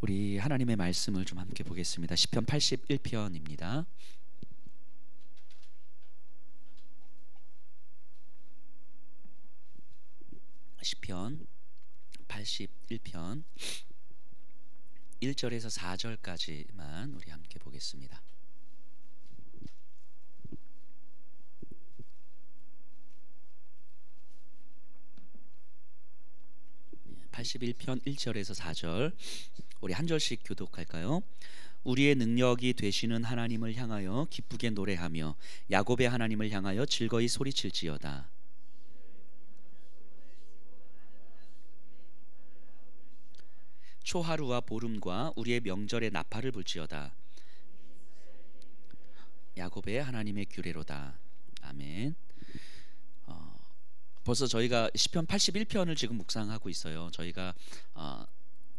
우리 하나님의 말씀을 좀 함께 보겠습니다. 시편 81편입니다. 시편 81편 1절에서 4절까지만 우리 함께 보겠습니다. 81편 1절에서 4절 우리 한 절씩 교독할까요? 우리의 능력이 되시는 하나님을 향하여 기쁘게 노래하며 야곱의 하나님을 향하여 즐거이 소리칠지어다. 초하루와 보름과 우리의 명절에 나팔을 불지어다. 야곱의 하나님의 규례로다. 아멘. 어, 벌써 저희가 시편 81편을 지금 묵상하고 있어요. 저희가 어,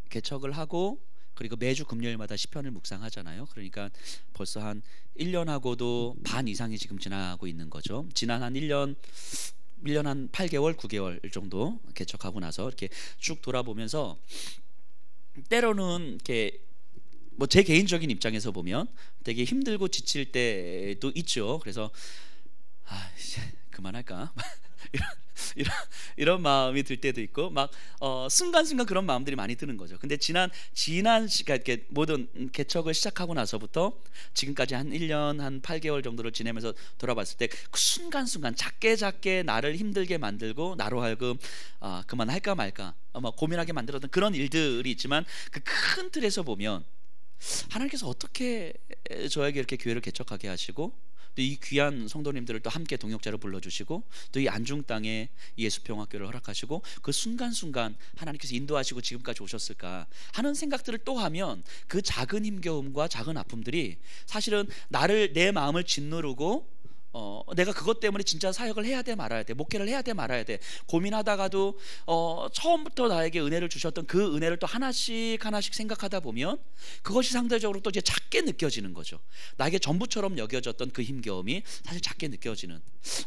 개척을 하고 그리고 매주 금요일마다 시편을 묵상하잖아요. 그러니까 벌써 한 1년하고도 반 이상이 지금 지나고 있는 거죠. 지난 한 1년 1년 한 8개월, 9개월 정도 개척하고 나서 이렇게 쭉 돌아보면서 때로는 이렇게 뭐 제 개인적인 입장에서 보면 되게 힘들고 지칠 때도 있죠. 그래서 아 이제 그만할까 이런 이런 이런 마음이 들 때도 있고 막 어, 순간순간 그런 마음들이 많이 드는 거죠. 근데 지난 지난 시간 이렇게 모든 개척을 시작하고 나서부터 지금까지 한 1년 한 8개월 정도를 지내면서 돌아봤을 때 그 순간순간 작게 작게 나를 힘들게 만들고 나로 하여금 아, 그만할까 말까 아마 고민하게 만들었던 그런 일들이 있지만 그 큰 틀에서 보면 하나님께서 어떻게 저에게 이렇게 교회를 개척하게 하시고 또 이 귀한 성도님들을 또 함께 동역자로 불러주시고 또 이 안중 땅에 예수평학교를 허락하시고 그 순간순간 하나님께서 인도하시고 지금까지 오셨을까 하는 생각들을 또 하면 그 작은 힘겨움과 작은 아픔들이 사실은 나를 내 마음을 짓누르고 어, 내가 그것 때문에 진짜 사역을 해야 돼 말아야 돼 목회를 해야 돼 말아야 돼. 고민하다가도 어, 처음부터 나에게 은혜를 주셨던 그 은혜를 또 하나씩 하나씩 생각하다 보면 그것이 상대적으로 또 이제 작게 느껴지는 거죠. 나에게 전부처럼 여겨졌던 그 힘겨움이 사실 작게 느껴지는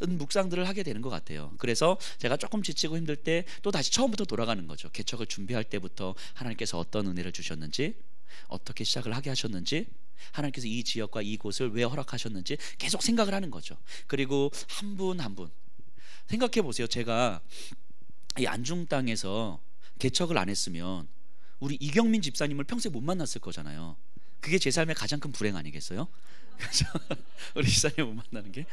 묵상들을 하게 되는 것 같아요. 그래서 제가 조금 지치고 힘들 때 또 다시 처음부터 돌아가는 거죠. 개척을 준비할 때부터 하나님께서 어떤 은혜를 주셨는지 어떻게 시작을 하게 하셨는지 하나님께서 이 지역과 이곳을 왜 허락하셨는지 계속 생각을 하는 거죠. 그리고 한 분 한 분 생각해 보세요. 제가 이 안중 땅에서 개척을 안 했으면 우리 이경민 집사님을 평생 못 만났을 거잖아요. 그게 제 삶의 가장 큰 불행 아니겠어요? 우리 집사님 못 만나는 게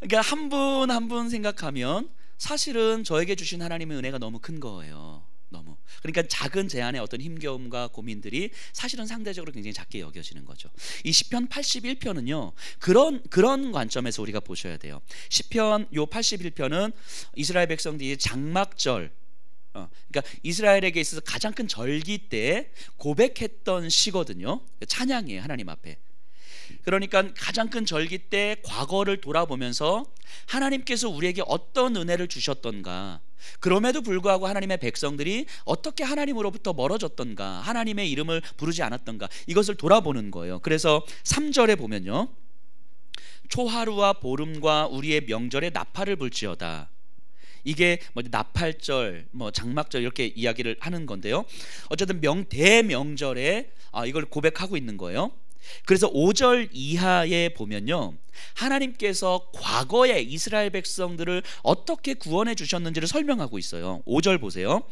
그러니까 한 분 한 분 생각하면 사실은 저에게 주신 하나님의 은혜가 너무 큰 거예요. 너무 그러니까 작은 제안의 어떤 힘겨움과 고민들이 사실은 상대적으로 굉장히 작게 여겨지는 거죠. 이 시편 81편은요 그런 그런 관점에서 우리가 보셔야 돼요. 시편 요 81편은 이스라엘 백성들이 장막절 어, 그러니까 이스라엘에게 있어서 가장 큰 절기 때 고백했던 시거든요. 찬양이에요 하나님 앞에. 그러니까 가장 큰 절기 때 과거를 돌아보면서 하나님께서 우리에게 어떤 은혜를 주셨던가 그럼에도 불구하고 하나님의 백성들이 어떻게 하나님으로부터 멀어졌던가 하나님의 이름을 부르지 않았던가 이것을 돌아보는 거예요 그래서 3절에 보면요 초하루와 보름과 우리의 명절에 나팔을 불지어다 이게 뭐 나팔절, 뭐 장막절 이렇게 이야기를 하는 건데요. 어쨌든 명 대명절에 아, 이걸 고백하고 있는 거예요. 그래서 5절 이하에 보면요. 하나님께서 과거에 이스라엘 백성들을 어떻게 구원해 주셨는지를 설명하고 있어요. 5절 보세요.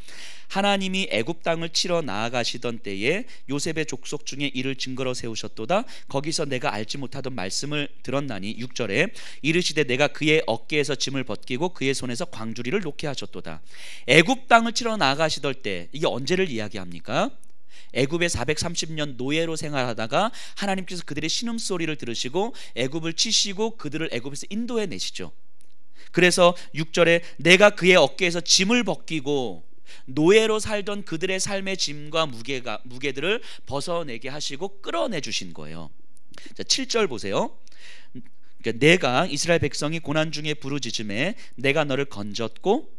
하나님이 애굽 땅을 치러 나아가시던 때에 요셉의 족속 중에 이를 증거로 세우셨도다. 거기서 내가 알지 못하던 말씀을 들었나니 6절에 이르시되 내가 그의 어깨에서 짐을 벗기고 그의 손에서 광주리를 놓게 하셨도다. 애굽 땅을 치러 나아가시던 때 이게 언제를 이야기합니까? 애굽에 430년 노예로 생활하다가 하나님께서 그들의 신음 소리를 들으시고 애굽을 치시고 그들을 애굽에서 인도해 내시죠. 그래서 6절에 내가 그의 어깨에서 짐을 벗기고 노예로 살던 그들의 삶의 짐과 무게가 무게들을 벗어내게 하시고 끌어내 주신 거예요. 자, 7절 보세요. 그러니까 내가 이스라엘 백성이 고난 중에 부르짖음에 내가 너를 건졌고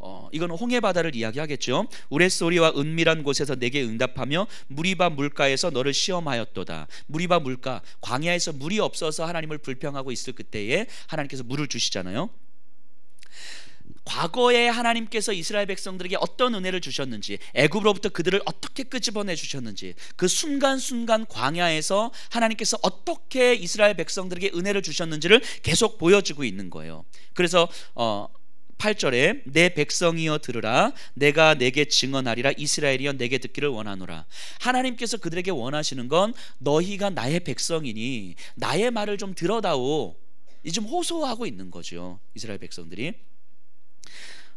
어, 이거는 홍해 바다를 이야기하겠죠. 우레소리와 은밀한 곳에서 내게 응답하며 무리바 물가에서 너를 시험하였도다. 무리바 물가 광야에서 물이 없어서 하나님을 불평하고 있을 그때에 하나님께서 물을 주시잖아요. 과거에 하나님께서 이스라엘 백성들에게 어떤 은혜를 주셨는지 애굽으로부터 그들을 어떻게 끄집어내 주셨는지 그 순간순간 광야에서 하나님께서 어떻게 이스라엘 백성들에게 은혜를 주셨는지를 계속 보여주고 있는 거예요. 그래서 어 8절에 내 백성이여 들으라. 내가 내게 증언하리라. 이스라엘이여 내게 듣기를 원하노라. 하나님께서 그들에게 원하시는 건 너희가 나의 백성이니 나의 말을 좀 들어다오. 이 좀 호소하고 있는 거죠 이스라엘 백성들이.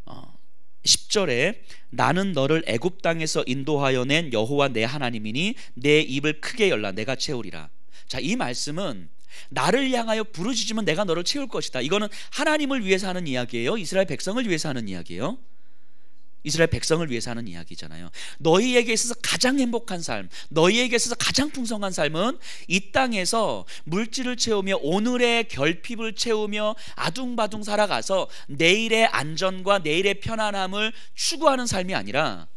어, 10절에 나는 너를 애굽 땅에서 인도하여 낸 여호와 내 하나님이니 내 입을 크게 열라. 내가 채우리라. 자, 이 말씀은 나를 향하여 부르짖으면 내가 너를 채울 것이다. 이거는 하나님을 위해서 하는 이야기예요. 이스라엘 백성을 위해서 하는 이야기예요. 이스라엘 백성을 위해서 하는 이야기잖아요. 너희에게 있어서 가장 행복한 삶, 너희에게 있어서 가장 풍성한 삶은 이 땅에서 물질을 채우며 오늘의 결핍을 채우며 아둥바둥 살아가서 내일의 안전과 내일의 편안함을 추구하는 삶이 아니라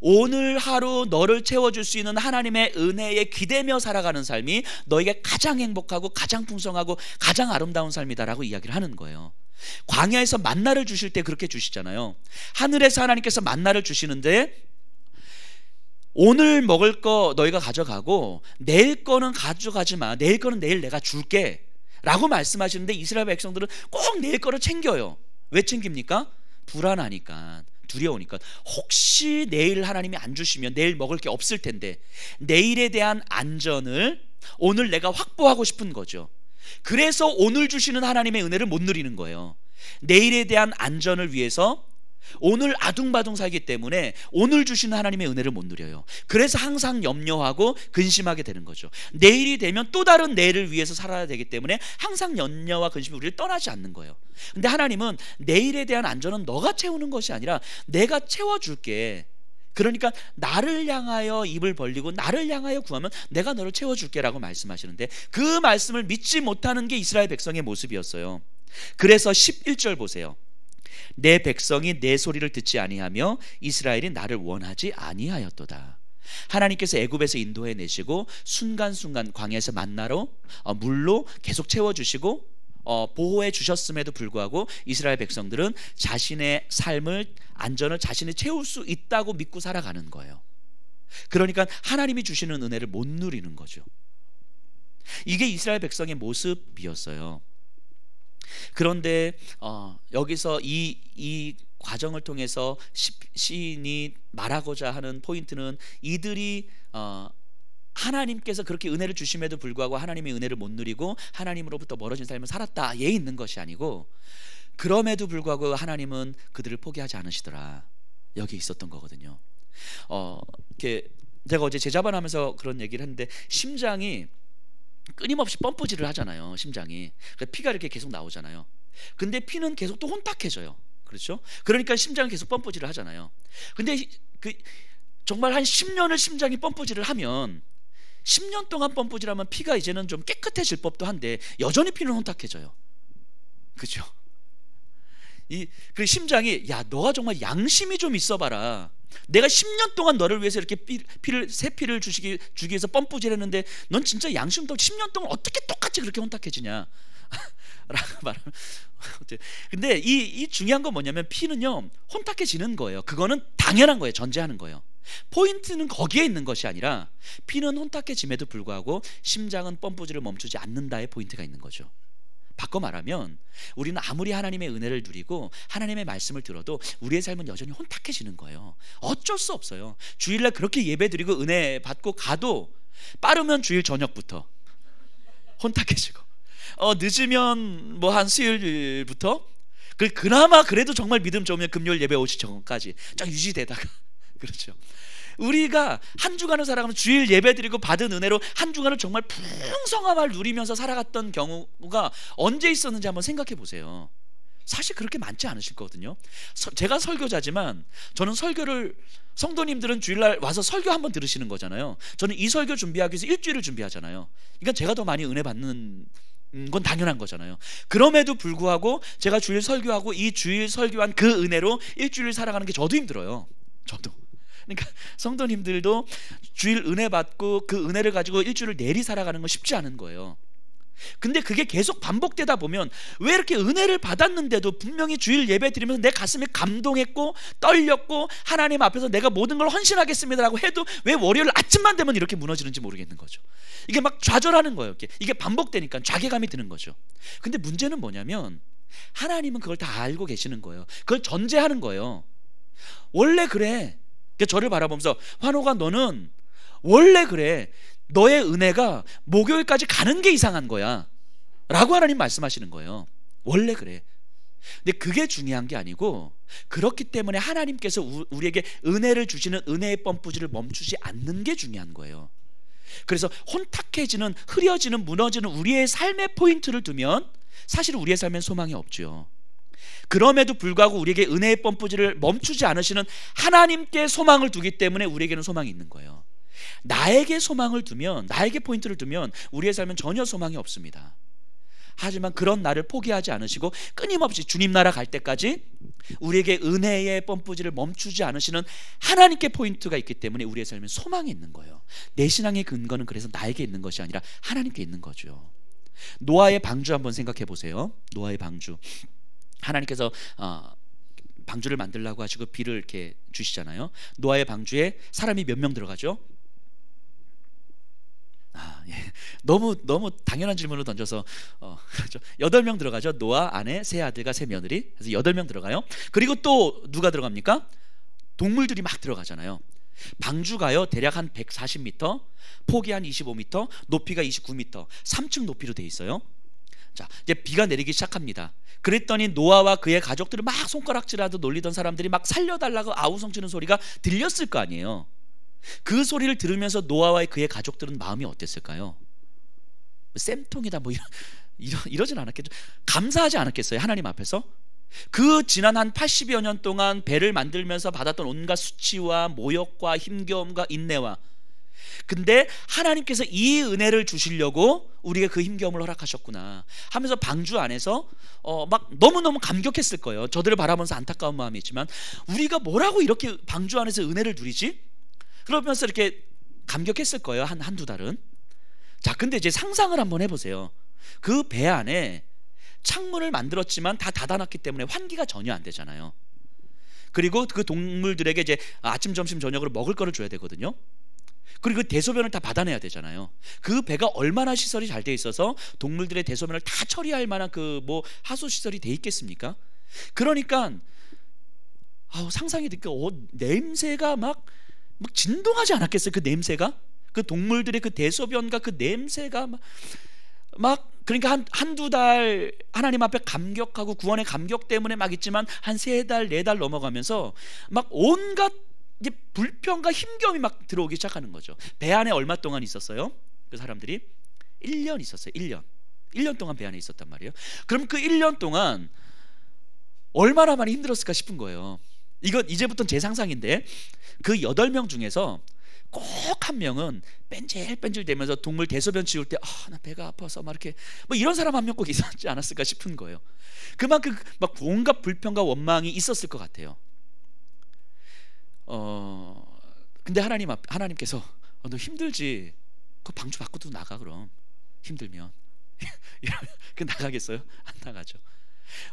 오늘 하루 너를 채워줄 수 있는 하나님의 은혜에 기대며 살아가는 삶이 너에게 가장 행복하고 가장 풍성하고 가장 아름다운 삶이다라고 이야기를 하는 거예요. 광야에서 만나를 주실 때 그렇게 주시잖아요. 하늘에서 하나님께서 만나를 주시는데 오늘 먹을 거 너희가 가져가고 내일 거는 가져가지 마. 내일 거는 내일 내가 줄게. 라고 말씀하시는데 이스라엘 백성들은 꼭 내일 거를 챙겨요. 왜 챙깁니까? 불안하니까. 두려우니까 혹시 내일 하나님이 안 주시면 내일 먹을 게 없을 텐데 내일에 대한 안전을 오늘 내가 확보하고 싶은 거죠. 그래서 오늘 주시는 하나님의 은혜를 못 누리는 거예요. 내일에 대한 안전을 위해서 오늘 아둥바둥 살기 때문에 오늘 주시는 하나님의 은혜를 못 누려요. 그래서 항상 염려하고 근심하게 되는 거죠. 내일이 되면 또 다른 내일을 위해서 살아야 되기 때문에 항상 염려와 근심이 우리를 떠나지 않는 거예요. 근데 하나님은 내일에 대한 안전은 너가 채우는 것이 아니라 내가 채워줄게. 그러니까 나를 향하여 입을 벌리고 나를 향하여 구하면 내가 너를 채워줄게라고 말씀하시는데 그 말씀을 믿지 못하는 게 이스라엘 백성의 모습이었어요. 그래서 11절 보세요. 내 백성이 내 소리를 듣지 아니하며 이스라엘이 나를 원하지 아니하였도다. 하나님께서 애굽에서 인도해 내시고 순간순간 광야에서 만나러 어, 물로 계속 채워 주시고 어, 보호해 주셨음에도 불구하고 이스라엘 백성들은 자신의 삶을 안전을 자신이 채울 수 있다고 믿고 살아가는 거예요. 그러니까 하나님이 주시는 은혜를 못 누리는 거죠. 이게 이스라엘 백성의 모습이었어요. 그런데 어, 여기서 이, 이 과정을 통해서 시인이 말하고자 하는 포인트는 이들이 어, 하나님께서 그렇게 은혜를 주심에도 불구하고 하나님의 은혜를 못 누리고 하나님으로부터 멀어진 삶을 살았다 예 있는 것이 아니고 그럼에도 불구하고 하나님은 그들을 포기하지 않으시더라 여기 있었던 거거든요. 어, 이렇게 제가 어제 제자반 하면서 그런 얘기를 했는데 심장이 끊임없이 펌프질을 하잖아요. 심장이 피가 이렇게 계속 나오잖아요. 근데 피는 계속 또 혼탁해져요. 그렇죠? 그러니까 심장이 계속 펌프질을 하잖아요. 근데 그 정말 한 10년을 심장이 펌프질을 하면 10년 동안 펌프질 하면 피가 이제는 좀 깨끗해질 법도 한데 여전히 피는 혼탁해져요. 그죠? 이 그 심장이 야 너가 정말 양심이 좀 있어봐라. 내가 10년 동안 너를 위해서 이렇게 피, 피를 새 피를 주시기 주기 위해서 펌프질했는데 넌 진짜 양심도 10년 동안 어떻게 똑같이 그렇게 혼탁해지냐? 라고 말하면 근데 이, 이 중요한 건 뭐냐면 피는요 혼탁해지는 거예요. 그거는 당연한 거예요. 전제하는 거예요. 포인트는 거기에 있는 것이 아니라 피는 혼탁해짐에도 불구하고 심장은 펌프질을 멈추지 않는다의 포인트가 있는 거죠. 바꿔 말하면 우리는 아무리 하나님의 은혜를 누리고 하나님의 말씀을 들어도 우리의 삶은 여전히 혼탁해지는 거예요. 어쩔 수 없어요. 주일날 그렇게 예배 드리고 은혜 받고 가도 빠르면 주일 저녁부터 혼탁해지고 어, 늦으면 뭐 한 수요일부터 그 그나마 그래도 정말 믿음 좋으면 금요일 예배 오시 전까지 쫙 유지되다가 그렇죠. 우리가 한 주간을 살아가면 주일 예배 드리고 받은 은혜로 한 주간을 정말 풍성함을 누리면서 살아갔던 경우가 언제 있었는지 한번 생각해 보세요. 사실 그렇게 많지 않으실 거거든요. 제가 설교자지만 저는 설교를 성도님들은 주일날 와서 설교 한번 들으시는 거잖아요. 저는 이 설교 준비하기 위해서 일주일을 준비하잖아요. 그러니까 제가 더 많이 은혜 받는 건 당연한 거잖아요. 그럼에도 불구하고 제가 주일 설교하고 이 주일 설교한 그 은혜로 일주일 살아가는 게 저도 힘들어요. 저도. 그러니까 성도님들도 주일 은혜 받고 그 은혜를 가지고 일주일을 내리 살아가는 건 쉽지 않은 거예요. 근데 그게 계속 반복되다 보면 왜 이렇게 은혜를 받았는데도 분명히 주일 예배 드리면서 내 가슴이 감동했고 떨렸고 하나님 앞에서 내가 모든 걸 헌신하겠습니다라고 해도 왜 월요일 아침만 되면 이렇게 무너지는지 모르겠는 거죠. 이게 막 좌절하는 거예요. 이게 반복되니까 좌괴감이 드는 거죠. 근데 문제는 뭐냐면 하나님은 그걸 다 알고 계시는 거예요. 그걸 전제하는 거예요. 원래 그래. 저를 바라보면서 환호가 너는 원래 그래. 너의 은혜가 목요일까지 가는 게 이상한 거야. 라고 하나님 말씀하시는 거예요. 원래 그래. 근데 그게 중요한 게 아니고 그렇기 때문에 하나님께서 우리에게 은혜를 주시는 은혜의 펌프질을 멈추지 않는 게 중요한 거예요. 그래서 혼탁해지는 흐려지는 무너지는 우리의 삶의 포인트를 두면 사실 우리의 삶엔 소망이 없죠. 그럼에도 불구하고 우리에게 은혜의 펌프질을 멈추지 않으시는 하나님께 소망을 두기 때문에 우리에게는 소망이 있는 거예요. 나에게 소망을 두면 나에게 포인트를 두면 우리의 삶은 전혀 소망이 없습니다. 하지만 그런 나를 포기하지 않으시고 끊임없이 주님 나라 갈 때까지 우리에게 은혜의 펌프질을 멈추지 않으시는 하나님께 포인트가 있기 때문에 우리의 삶에 소망이 있는 거예요. 내 신앙의 근거는 그래서 나에게 있는 것이 아니라 하나님께 있는 거죠. 노아의 방주 한번 생각해 보세요. 노아의 방주. 하나님께서 어, 방주를 만들라고 하시고 비를 이렇게 주시잖아요. 노아의 방주에 사람이 몇 명 들어가죠? 아, 예. 너무 너무 당연한 질문을 던져서 어, 그렇죠. 여덟 명 들어가죠. 노아 아내 세 아들과 세 며느리. 그래서 여덟 명 들어가요. 그리고 또 누가 들어갑니까? 동물들이 막 들어가잖아요. 방주가요 대략 한 140m, 폭이 한 25m, 높이가 29m, 3층 높이로 돼 있어요. 자, 이제 비가 내리기 시작합니다. 그랬더니 노아와 그의 가족들을 막 손가락질하듯 놀리던 사람들이 막 살려달라고 아우성치는 소리가 들렸을 거 아니에요. 그 소리를 들으면서 노아와 그의 가족들은 마음이 어땠을까요? 쌤통이다 뭐 이러, 이러, 이러진 않았겠죠. 감사하지 않았겠어요 하나님 앞에서? 그 지난 한 80여 년 동안 배를 만들면서 받았던 온갖 수치와 모욕과 힘겨움과 인내와 근데 하나님께서 이 은혜를 주시려고 우리가 그 힘겨움을 허락하셨구나 하면서 방주 안에서 어 막 너무너무 감격했을 거예요. 저들을 바라보면서 안타까운 마음이 있지만 우리가 뭐라고 이렇게 방주 안에서 은혜를 누리지? 그러면서 이렇게 감격했을 거예요. 한 한두 달은. 자, 근데 이제 상상을 한번 해 보세요. 그 배 안에 창문을 만들었지만 다 닫아놨기 때문에 환기가 전혀 안 되잖아요. 그리고 그 동물들에게 이제 아침, 점심, 저녁으로 먹을 거를 줘야 되거든요. 그리고 그 대소변을 다 받아내야 되잖아요. 그 배가 얼마나 시설이 잘 돼 있어서 동물들의 대소변을 다 처리할 만한 그 뭐 하수 시설이 돼 있겠습니까? 그러니까 아우 상상이 느껴 어, 냄새가 막, 막 진동하지 않았겠어요? 그 냄새가 그 동물들의 그 대소변과 그 냄새가 막, 막 그러니까 한 한두 달 하나님 앞에 감격하고 구원의 감격 때문에 막 있지만 한 세 달, 네 달 넘어가면서 막 온갖 이제 불평과 힘겨움이 막 들어오기 시작하는 거죠. 배 안에 얼마 동안 있었어요? 그 사람들이 1년 있었어요. 1년. 1년 동안 배 안에 있었단 말이에요. 그럼 그 1년 동안 얼마나 많이 힘들었을까 싶은 거예요. 이건 이제부터는 제 상상인데 그 8명 중에서 꼭 한 명은 뺀질뺀질 되면서 동물 대소변 치울 때 아, 나 배가 아파서 막 이렇게 뭐 이런 사람 한 명 꼭 있었지 않았을까 싶은 거예요. 그만큼 막 온갖 불평과 원망이 있었을 것 같아요. 어 근데 하나님 앞 하나님께서 어, 너 힘들지? 그 방주 밖으로 나가 그럼 힘들면 그 나가겠어요? 안 나가죠.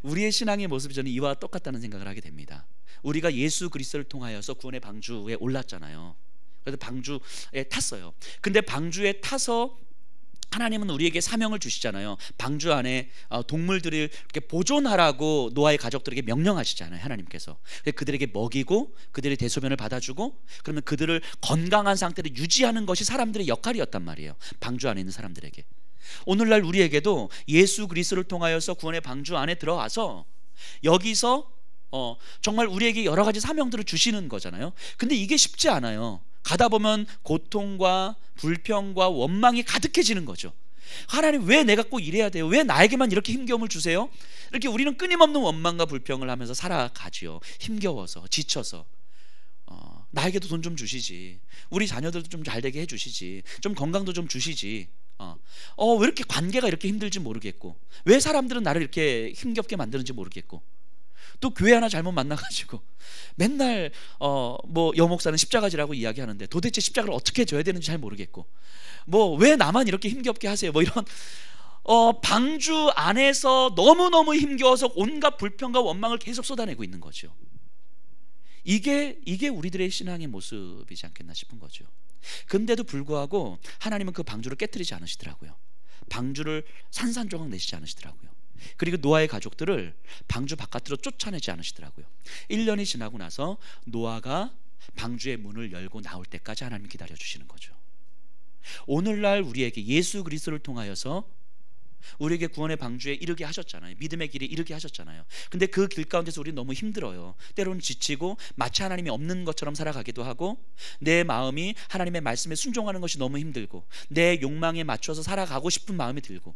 우리의 신앙의 모습이 저는 이와 똑같다는 생각을 하게 됩니다. 우리가 예수 그리스도를 통하여서 구원의 방주에 올랐잖아요. 그래서 방주에 탔어요. 근데 방주에 타서 하나님은 우리에게 사명을 주시잖아요. 방주 안에 어, 동물들을 이렇게 보존하라고 노아의 가족들에게 명령하시잖아요. 하나님께서 그들에게 먹이고 그들의 대소변을 받아주고 그러면 그들을 건강한 상태로 유지하는 것이 사람들의 역할이었단 말이에요. 방주 안에 있는 사람들에게. 오늘날 우리에게도 예수 그리스도를 통하여서 구원의 방주 안에 들어와서 여기서 어, 정말 우리에게 여러 가지 사명들을 주시는 거잖아요. 근데 이게 쉽지 않아요. 가다 보면 고통과 불평과 원망이 가득해지는 거죠. 하나님 왜 내가 꼭 이래야 돼요? 왜 나에게만 이렇게 힘겨움을 주세요? 이렇게 우리는 끊임없는 원망과 불평을 하면서 살아가지요. 힘겨워서 지쳐서 어, 나에게도 돈 좀 주시지. 우리 자녀들도 좀 잘 되게 해주시지. 좀 건강도 좀 주시지. 어, 어, 왜 이렇게 관계가 이렇게 힘들지 모르겠고, 왜 사람들은 나를 이렇게 힘겹게 만드는지 모르겠고, 또 교회 하나 잘못 만나가지고 맨날 어 뭐 여목사는 십자가지라고 이야기하는데 도대체 십자가를 어떻게 져야 되는지 잘 모르겠고 뭐 왜 나만 이렇게 힘겹게 하세요 뭐 이런 어, 방주 안에서 너무너무 힘겨워서 온갖 불평과 원망을 계속 쏟아내고 있는 거죠. 이게 이게 우리들의 신앙의 모습이지 않겠나 싶은 거죠. 근데도 불구하고 하나님은 그 방주를 깨뜨리지 않으시더라고요. 방주를 산산조각 내시지 않으시더라고요. 그리고 노아의 가족들을 방주 바깥으로 쫓아내지 않으시더라고요. 1년이 지나고 나서 노아가 방주의 문을 열고 나올 때까지 하나님 기다려 주시는 거죠. 오늘날 우리에게 예수 그리스도를 통하여서 우리에게 구원의 방주에 이르게 하셨잖아요. 믿음의 길에 이르게 하셨잖아요. 근데 그 길 가운데서 우리 너무 힘들어요. 때로는 지치고 마치 하나님이 없는 것처럼 살아가기도 하고 내 마음이 하나님의 말씀에 순종하는 것이 너무 힘들고 내 욕망에 맞춰서 살아가고 싶은 마음이 들고 어,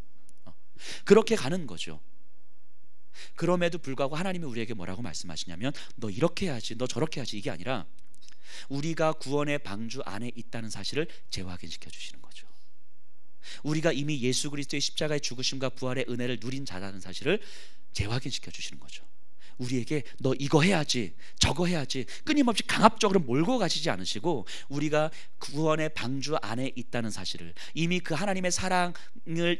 그렇게 가는 거죠. 그럼에도 불구하고 하나님이 우리에게 뭐라고 말씀하시냐면 너 이렇게 해야지, 너 저렇게 해야지 이게 아니라 우리가 구원의 방주 안에 있다는 사실을 재확인시켜 주시는 거죠. 우리가 이미 예수 그리스도의 십자가의 죽으심과 부활의 은혜를 누린 자라는 사실을 재확인시켜 주시는 거죠. 우리에게 너 이거 해야지 저거 해야지 끊임없이 강압적으로 몰고 가시지 않으시고 우리가 구원의 방주 안에 있다는 사실을 이미 그 하나님의 사랑을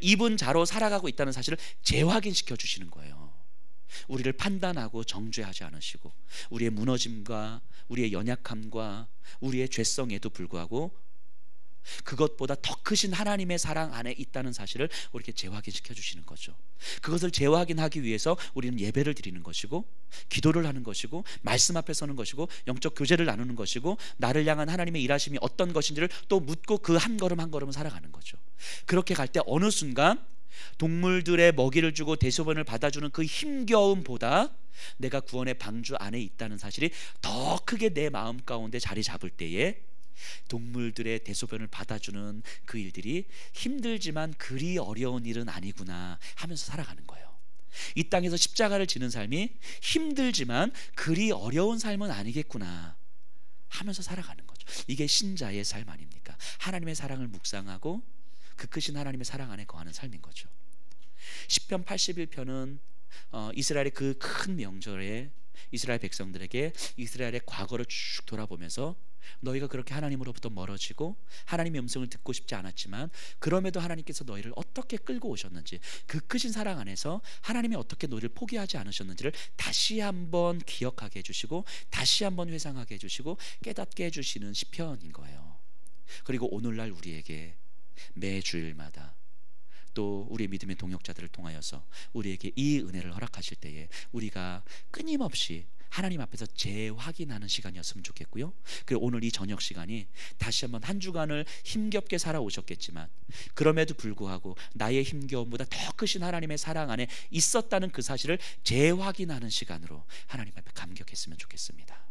입은 자로 살아가고 있다는 사실을 재확인시켜 주시는 거예요. 우리를 판단하고 정죄하지 않으시고 우리의 무너짐과 우리의 연약함과 우리의 죄성에도 불구하고 그것보다 더 크신 하나님의 사랑 안에 있다는 사실을 우리에게 재확인시켜 주시는 거죠. 그것을 재확인하기 위해서 우리는 예배를 드리는 것이고 기도를 하는 것이고 말씀 앞에 서는 것이고 영적 교제를 나누는 것이고 나를 향한 하나님의 일하심이 어떤 것인지를 또 묻고 그 한 걸음 한 걸음을 살아가는 거죠. 그렇게 갈 때 어느 순간 동물들의 먹이를 주고 대소변을 받아주는 그 힘겨움보다 내가 구원의 방주 안에 있다는 사실이 더 크게 내 마음 가운데 자리 잡을 때에 동물들의 대소변을 받아주는 그 일들이 힘들지만 그리 어려운 일은 아니구나 하면서 살아가는 거예요. 이 땅에서 십자가를 지는 삶이 힘들지만 그리 어려운 삶은 아니겠구나 하면서 살아가는 거죠. 이게 신자의 삶 아닙니까? 하나님의 사랑을 묵상하고 그 크신 하나님의 사랑 안에 거하는 삶인 거죠. 10편 81편은 어, 이스라엘의 그 큰 명절에 이스라엘 백성들에게 이스라엘의 과거를 쭉 돌아보면서 너희가 그렇게 하나님으로부터 멀어지고 하나님의 음성을 듣고 싶지 않았지만 그럼에도 하나님께서 너희를 어떻게 끌고 오셨는지 그 크신 사랑 안에서 하나님이 어떻게 너희를 포기하지 않으셨는지를 다시 한번 기억하게 해주시고 다시 한번 회상하게 해주시고 깨닫게 해주시는 시편인 거예요. 그리고 오늘날 우리에게 매 주일마다 또 우리의 믿음의 동역자들을 통하여서 우리에게 이 은혜를 허락하실 때에 우리가 끊임없이 하나님 앞에서 재확인하는 시간이었으면 좋겠고요. 그리고 오늘 이 저녁 시간이 다시 한번 한 주간을 힘겹게 살아오셨겠지만 그럼에도 불구하고 나의 힘겨움보다 더 크신 하나님의 사랑 안에 있었다는 그 사실을 재확인하는 시간으로 하나님 앞에 감격했으면 좋겠습니다.